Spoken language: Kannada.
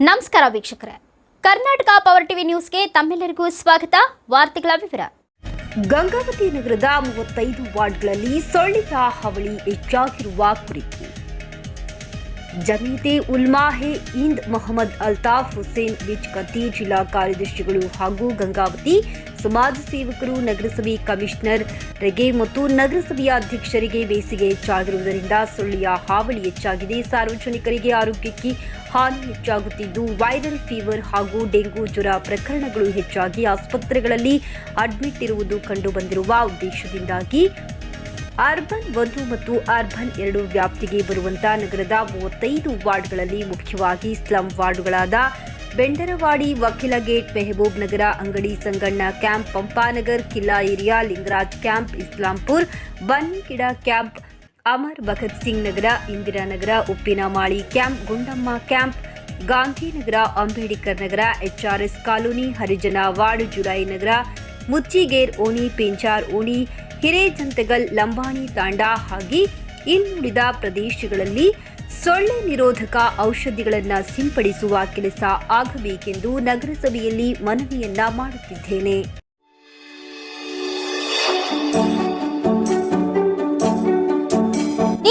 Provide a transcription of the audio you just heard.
ನಮಸ್ಕಾರ ವೀಕ್ಷಕರೇ. ಕರ್ನಾಟಕ ಪವರ್ ಟಿವಿ ನ್ಯೂಸ್ಗೆ ತಮ್ಮೆಲ್ಲರಿಗೂ ಸ್ವಾಗತ. ವಾರ್ತೆಗಳ ವಿವರ. ಗಂಗಾವತಿ ನಗರದ ಮೂವತ್ತೈದು ವಾರ್ಡ್ಗಳಲ್ಲಿ ಸೊಳ್ಳೆಯ ಹವಳಿ ಹೆಚ್ಚಾಗಿರುವ ಕುರಿತು ಜಮೀತೆ ಉಲ್ಮಾಹೆ ಇಂದ್ ಮೊಹಮ್ಮದ್ ಅಲ್ತಾಫ್ ಹುಸೇನ್ ವಿಚ್ಕತಿ ಜಿಲ್ಲಾ ಕಾರ್ಯದರ್ಶಿಗಳು ಹಾಗೂ ಗಂಗಾವತಿ ಸಮಾಜ ಸೇವಕರು ನಗರಸಭೆ ಕಮಿಷನರ್ ರೆಗೆ ಮತ್ತು ನಗರಸಭೆಯ ಅಧ್ಯಕ್ಷರಿಗೆ ಬೇಸಿಗೆ ಹೆಚ್ಚಾಗಿರುವುದರಿಂದ ಸುಳ್ಳಿಯ ಹಾವಳಿ ಹೆಚ್ಚಾಗಿದೆ. ಸಾರ್ವಜನಿಕರಿಗೆ ಆರೋಗ್ಯಕ್ಕೆ ಹಾನಿ ಹೆಚ್ಚಾಗುತ್ತಿದ್ದು, ವೈರಲ್ ಫೀವರ್ ಹಾಗೂ ಡೆಂಗು ಜ್ವರ ಪ್ರಕರಣಗಳು ಹೆಚ್ಚಾಗಿ ಆಸ್ಪತ್ರೆಗಳಲ್ಲಿ ಅಡ್ಮಿಟ್ ಇರುವುದು ಕಂಡುಬಂದಿರುವ ಉದ್ದೇಶದಿಂದಾಗಿ ಅರ್ಬನ್ ಒಂದು ಮತ್ತು ಅರ್ಬನ್ ಎರಡು ವ್ಯಾಪ್ತಿಗೆ ಬರುವಂತ ನಗರದ ಮೂವತ್ತೈದು ವಾರ್ಡ್ಗಳಲ್ಲಿ ಮುಖ್ಯವಾಗಿ ಸ್ಲಂ ವಾರ್ಡ್ಗಳಾದ ಬೆಂಡರವಾಡಿ, ವಕೀಲ gate, Mehboob Nagar, Angadi Sanganna camp Pampanagar Killa area, Lingaraj camp, Islampur Bannigida camp, Amar Bhagat Singh Nagar Indiranagar Uppinamali camp, Gundamma camp Gandhinagar Ambedkar Nagar HRS colony, Harijana ward, July ನಗರ ಮುಚ್ಚಿಗೇರ್ ಓಣಿ, ಪೆಂಚಾರ್ ಓಣಿ, ಹಿರೇಜಂತಗಲ್, ಲಂಬಾಣಿ ತಾಂಡ ಹಾಗೆ ಇನ್ನುಳಿದ ಪ್ರದೇಶಗಳಲ್ಲಿ ಸೊಳ್ಳೆ ನಿರೋಧಕ ಔಷಧಿಗಳನ್ನು ಸಿಂಪಡಿಸುವ ಕೆಲಸ ಆಗಬೇಕೆಂದು ನಗರಸಭೆಯಲ್ಲಿ ಮನವಿಯನ್ನ ಮಾಡುತ್ತಿದ್ದೇನೆ.